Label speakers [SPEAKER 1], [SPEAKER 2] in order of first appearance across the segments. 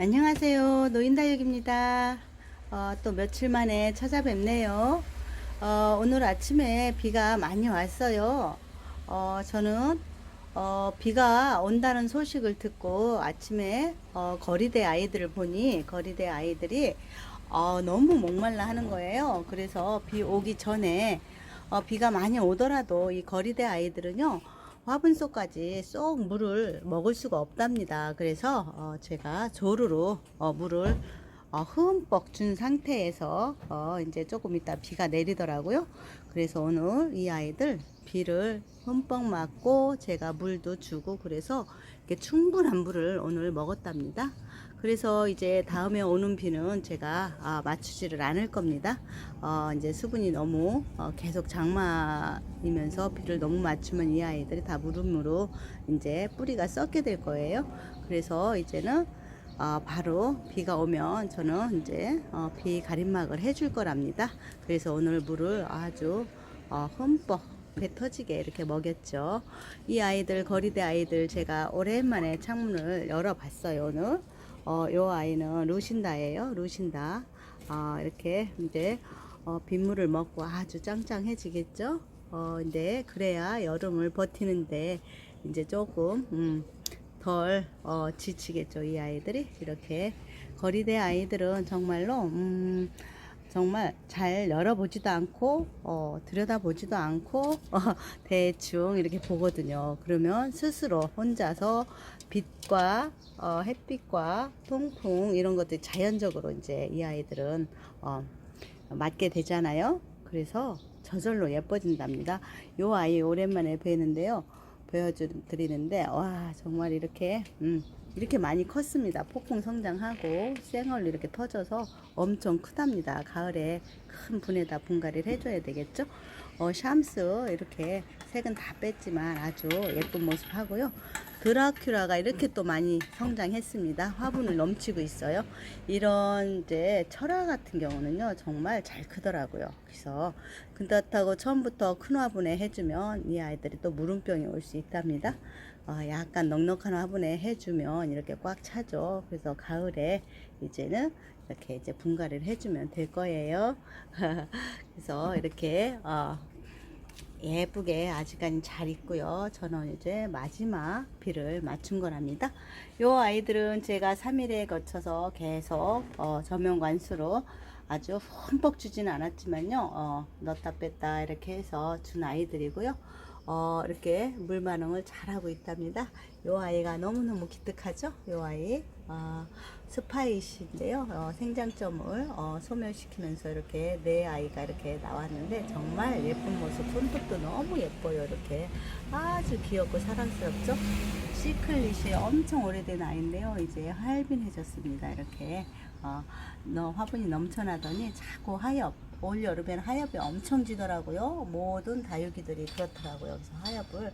[SPEAKER 1] 안녕하세요. 노인다육입니다. 어, 또 며칠 만에 찾아뵙네요. 어, 오늘 아침에 비가 많이 왔어요. 어, 저는 어, 비가 온다는 소식을 듣고 아침에 어, 거리대 아이들을 보니 거리대 아이들이 어, 너무 목말라 하는 거예요. 그래서 비 오기 전에 어, 비가 많이 오더라도 이 거리대 아이들은요. 화분속까지 쏙 물을 먹을 수가 없답니다. 그래서 어, 제가 조루로 어, 물을 어, 흠뻑 준 상태에서 어, 이제 조금 이따 비가 내리더라고요. 그래서 오늘 이 아이들 비를 흠뻑 맞고 제가 물도 주고 그래서 충분한 물을 오늘 먹었답니다. 그래서 이제 다음에 오는 비는 제가 아, 맞추지를 않을 겁니다. 어, 이제 수분이 너무 어, 계속 장마이면서 비를 너무 맞추면 이 아이들이 다 무릎무릎 이제 뿌리가 썩게 될 거예요. 그래서 이제는 어, 바로 비가 오면 저는 이제 어, 비 가림막을 해줄 거랍니다. 그래서 오늘 물을 아주 어, 흠뻑 배 터지게 이렇게 먹였죠. 이 아이들 거리대 아이들 제가 오랜만에 창문을 열어봤어요 오늘. 어, 요 아이는 루신다예요. 루신다. 어, 이렇게 이제 어, 빗물을 먹고 아주 짱짱해지겠죠. 어, 근데 그래야 여름을 버티는데 이제 조금 음, 덜 어, 지치겠죠. 이 아이들이 이렇게 거리대 아이들은 정말로 음, 정말 잘 열어보지도 않고 어, 들여다보지도 않고 어, 대충 이렇게 보거든요. 그러면 스스로 혼자서 빛과 어, 햇빛과 통풍 이런 것들 자연적으로 이제 이 아이들은 어, 맞게 되잖아요. 그래서 저절로 예뻐진답니다. 요 아이 오랜만에 뵈는데요. 보여드리는데 와 정말 이렇게 음, 이렇게 많이 컸습니다. 폭풍 성장하고 생얼로 이렇게 터져서 엄청 크답니다. 가을에 큰 분에다 분갈이를 해줘야 되겠죠. 어, 샴스 이렇게 색은 다 뺐지만 아주 예쁜 모습 하고요. 드라큘라가 이렇게 또 많이 성장했습니다. 화분을 넘치고 있어요. 이런 이제 철화 같은 경우는요 정말 잘 크더라고요. 그래서 그렇다고 처음부터 큰 화분에 해주면 이 아이들이 또 물음병이 올 수 있답니다. 어, 약간 넉넉한 화분에 해주면 이렇게 꽉 차죠. 그래서 가을에 이제는 이렇게 이제 분갈이를 해주면 될 거예요. 그래서 이렇게 어, 예쁘게 아직까지 잘 있고요. 저는 이제 마지막 비를 맞춘 거랍니다. 요 아이들은 제가 3일에 거쳐서 계속 어, 저명 관수로 아주 흠뻑 주지는 않았지만요. 어, 넣다 뺐다 이렇게 해서 준 아이들이고요. 어, 이렇게 물 반응을 잘하고 있답니다. 요 아이가 너무너무 기특하죠? 요 아이. 어, 스파이시인데요. 어, 생장점을 어, 소멸시키면서 이렇게 내 아이가 이렇게 나왔는데 정말 예쁜 모습, 손톱도 너무 예뻐요. 이렇게 아주 귀엽고 사랑스럽죠? 시클릿이 엄청 오래된 아이인데요. 이제 하얄빈해졌습니다. 이렇게 어, 너 화분이 넘쳐나더니 자꾸 하엽 올 여름에는 하엽이 엄청 지더라고요. 모든 다육이들이 그렇더라고요. 그래서 하엽을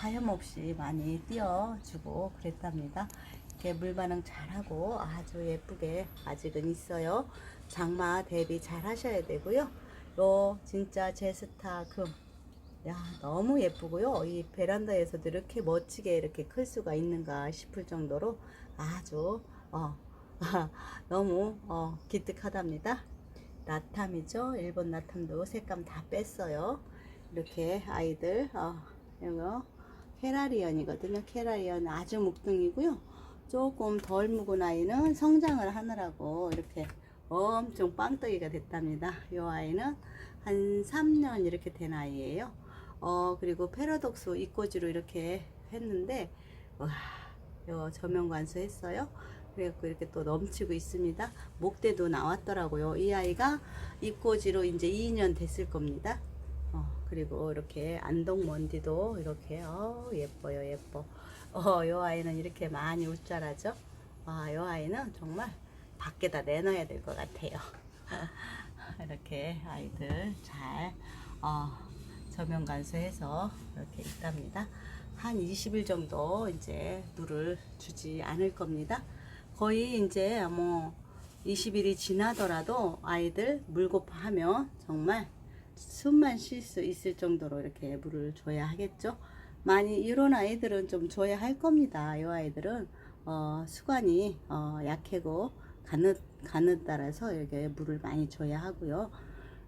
[SPEAKER 1] 하염없이 많이 띄워주고 그랬답니다. 이렇게 물 반응 잘하고 아주 예쁘게 아직은 있어요. 장마 대비 잘 하셔야 되고요. 요 진짜 제스타 금. 야 너무 예쁘고요. 이 베란다에서도 이렇게 멋지게 이렇게 클 수가 있는가 싶을 정도로 아주 어, 너무 어, 기특하답니다. 나탐이죠. 일본 나탐도 색감 다 뺐어요. 이렇게 아이들 어, 이거 캐라리언이거든요. 캐라리언 아주 묵둥이고요. 조금 덜 묵은 아이는 성장을 하느라고 이렇게 엄청 빵떡이가 됐답니다. 이 아이는 한 3년 이렇게 된 아이예요. 어 그리고 패러독스 이꼬지로 이렇게 했는데 와, 요 저면 관수했어요. 그래갖고 이렇게 또 넘치고 있습니다. 목대도 나왔더라고요. 이 아이가 입꼬지로 이제 2년 됐을 겁니다. 어, 그리고 이렇게 안동먼디도 이렇게 어, 예뻐요, 예뻐. 어, 요 아이는 이렇게 많이 웃자라죠. 아, 요 아이는 정말 밖에다 내놔야 될 것 같아요. 이렇게 아이들 잘 어, 저면 간수해서 이렇게 있답니다. 한 20일 정도 이제 물을 주지 않을 겁니다. 거의 이제 뭐 20일이 지나더라도 아이들 물고파하면 정말 숨만 쉴 수 있을 정도로 이렇게 물을 줘야 하겠죠. 많이 이런 아이들은 좀 줘야 할 겁니다. 이 아이들은 어, 수관이 어, 약하고 가느 가느 따라서 이렇게 물을 많이 줘야 하고요.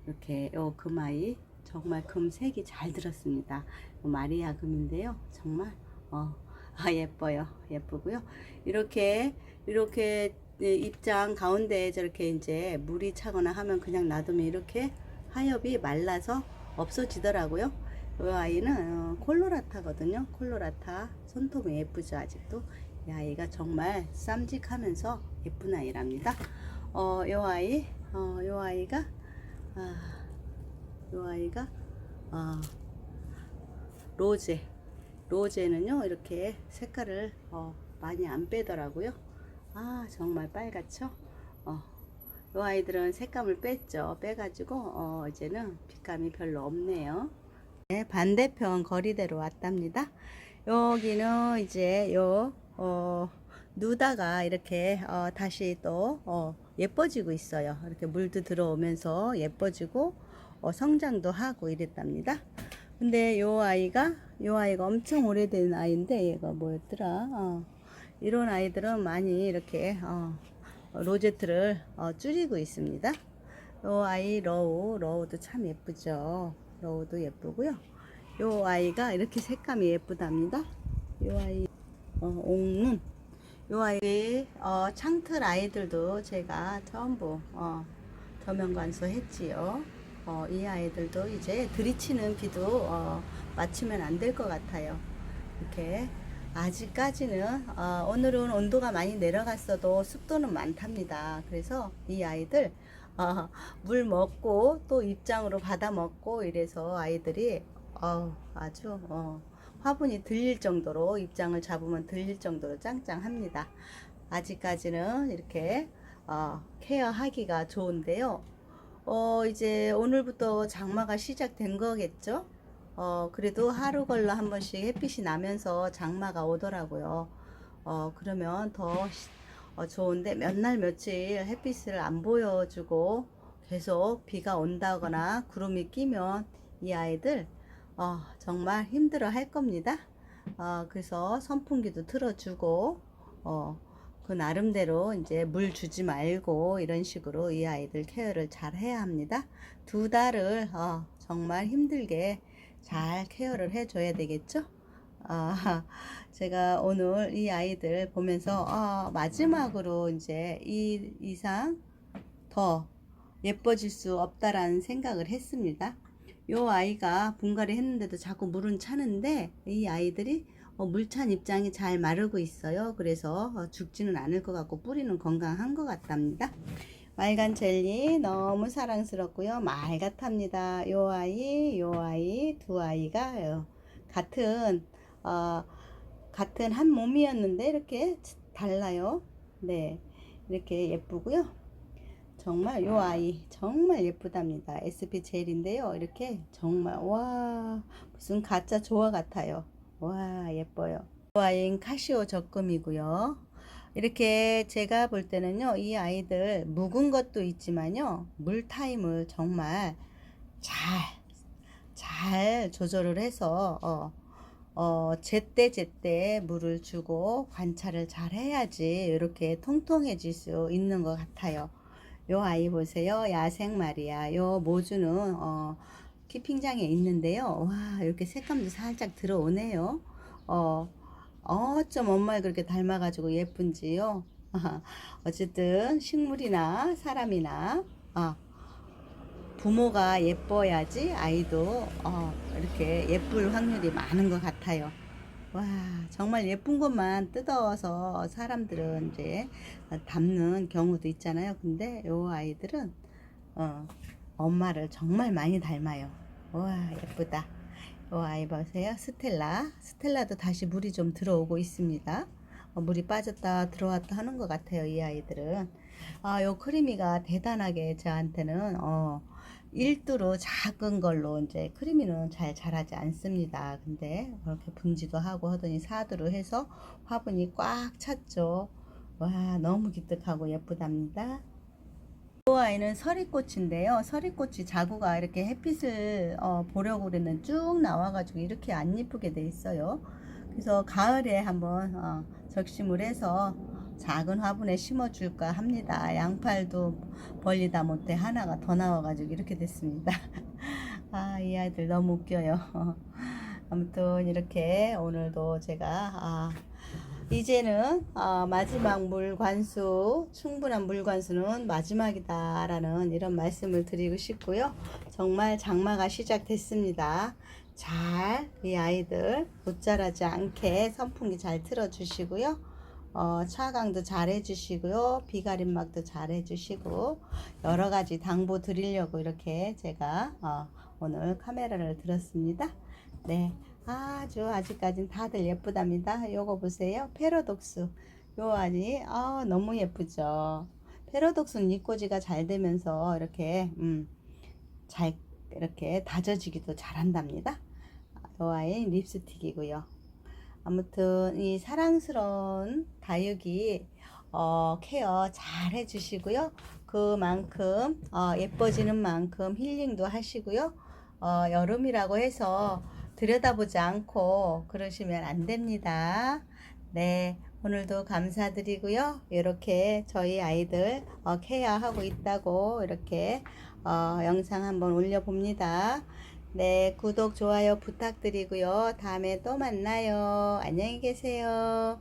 [SPEAKER 1] 이렇게 요 금아이 정말 금색이 잘 들었습니다. 요 마리아 금인데요. 정말 어, 아, 예뻐요. 예쁘고요. 이렇게 이렇게 예, 입장 가운데 저렇게 이제 물이 차거나 하면 그냥 놔두면 이렇게 하엽이 말라서 없어지더라고요. 이 아이는 어, 콜로라타거든요. 콜로라타 손톱이 예쁘죠 아직도. 이 아이가 정말 쌈직하면서 예쁜 아이랍니다. 어, 이 아이, 어, 이 아이가, 아, 이 아이가, 어, 로제. 로제는요, 이렇게 색깔을 어, 많이 안 빼더라고요. 아, 정말 빨갛죠? 어, 이 아이들은 색감을 뺐죠. 빼가지고, 어, 이제는 빛감이 별로 없네요. 네, 반대편 거리대로 왔답니다. 여기는 이제 요, 어, 누다가 이렇게, 어, 다시 또, 어, 예뻐지고 있어요. 이렇게 물도 들어오면서 예뻐지고, 어, 성장도 하고 이랬답니다. 근데 요 아이가, 요 아이가 엄청 오래된 아이인데, 얘가 뭐였더라? 어, 이런 아이들은 많이 이렇게, 어, 로제트를 어, 줄이고 있습니다. 요 아이 러우, 러우도 참 예쁘죠. 러우도 예쁘고요. 요 아이가 이렇게 색감이 예쁘답니다. 요 아이 어, 옥눈. 요 아이 어, 창틀 아이들도 제가 전부 어, 저면관수 했지요. 어, 이 아이들도 이제 들이치는 비도 어, 맞추면 안 될 것 같아요. 이렇게 아직까지는 어, 오늘은 온도가 많이 내려갔어도 습도는 많답니다. 그래서 이 아이들 어, 물 먹고 또 입장으로 받아 먹고 이래서 아이들이 어, 아주 어, 화분이 들릴 정도로 입장을 잡으면 들릴 정도로 짱짱합니다. 아직까지는 이렇게 어, 케어하기가 좋은데요. 어, 이제 오늘부터 장마가 시작된 거겠죠? 어, 그래도 하루 걸러 한 번씩 햇빛이 나면서 장마가 오더라고요. 어, 그러면 더 시- 어, 좋은데 몇 날 며칠 햇빛을 안 보여주고 계속 비가 온다거나 구름이 끼면 이 아이들 어, 정말 힘들어 할 겁니다. 어, 그래서 선풍기도 틀어주고 어, 그 나름대로 이제 물 주지 말고 이런 식으로 이 아이들 케어를 잘 해야 합니다. 두 달을 어, 정말 힘들게 잘 케어를 해줘야 되겠죠? 아, 제가 오늘 이 아이들 보면서 아, 마지막으로 이제 이 이상 더 예뻐질 수 없다라는 생각을 했습니다. 요 아이가 분갈이 했는데도 자꾸 물은 차는데 이 아이들이 어, 물찬 입장이 잘 마르고 있어요. 그래서 어, 죽지는 않을 것 같고 뿌리는 건강한 것 같답니다. 말간 젤리 너무 사랑스럽고요. 말 같답니다. 요 아이, 요 아이 두 아이가 어, 같은 어, 같은 한 몸이었는데 이렇게 달라요. 네, 이렇게 예쁘고요. 정말 요 아이 정말 예쁘답니다. SP 젤인데요. 이렇게 정말 와 무슨 가짜 조화 같아요. 와 예뻐요. 요 아이는 카시오 적금이고요. 이렇게 제가 볼 때는요 이 아이들 묵은 것도 있지만요 물 타임을 정말 잘잘 조절을 해서 어, 어, 제때 제때 물을 주고 관찰을 잘 해야지 이렇게 통통해질 수 있는 것 같아요. 요 아이 보세요. 야생 말이야. 요 모주는 어, 키핑장에 있는데요. 와 이렇게 색감도 살짝 들어오네요. 어, 어쩜 엄마를 그렇게 닮아가지고 예쁜지요. 어쨌든 식물이나 사람이나 어, 부모가 예뻐야지 아이도 어, 이렇게 예쁠 확률이 많은 것 같아요. 와, 정말 예쁜 것만 뜯어서 사람들은 이제 담는 경우도 있잖아요. 근데 요 아이들은 어, 엄마를 정말 많이 닮아요. 와, 예쁘다. 요 아이 보세요. 스텔라. 스텔라도 다시 물이 좀 들어오고 있습니다. 어, 물이 빠졌다 들어왔다 하는 것 같아요. 이 아이들은. 아, 요 크리미가 대단하게 저한테는 어, 일두로 작은 걸로 이제 크리미는 잘 자라지 않습니다. 근데 그렇게 분지도 하고 하더니 사두로 해서 화분이 꽉 찼죠. 와, 너무 기특하고 예쁘답니다. 이 아이는 서리꽃인데요. 서리꽃이 자구가 이렇게 햇빛을 어, 보려고 그랬는 쭉 나와가지고 이렇게 안 예쁘게 돼 있어요. 그래서 가을에 한번 어, 적심을 해서 작은 화분에 심어줄까 합니다. 양팔도 벌리다 못해 하나가 더 나와가지고 이렇게 됐습니다. 아, 이 아이들 너무 웃겨요. 아무튼 이렇게 오늘도 제가 아, 이제는 어, 마지막 물 관수, 충분한 물 관수는 마지막이다 라는 이런 말씀을 드리고 싶고요. 정말 장마가 시작됐습니다. 잘 이 아이들 못 자라지 않게 선풍기 잘 틀어 주시고요. 어, 차강도 잘 해주시고요. 비가림막도 잘 해주시고 여러 가지 당부 드리려고 이렇게 제가 어, 오늘 카메라를 들었습니다. 네. 아주 아직까진 다들 예쁘답니다. 요거 보세요. 페로독스. 요 아니 아 너무 예쁘죠. 페로독스는 이꼬지가 잘 되면서 이렇게 음, 잘 이렇게 다져지기도 잘한답니다. 요 아이 립스틱이고요. 아무튼 이 사랑스러운 다육이 어, 케어 잘 해주시고요. 그만큼 어, 예뻐지는 만큼 힐링도 하시고요. 어, 여름이라고 해서 들여다보지 않고 그러시면 안 됩니다. 네, 오늘도 감사드리고요. 이렇게 저희 아이들 어, 케어하고 있다고 이렇게 어, 영상 한번 올려봅니다. 네, 구독, 좋아요 부탁드리고요. 다음에 또 만나요. 안녕히 계세요.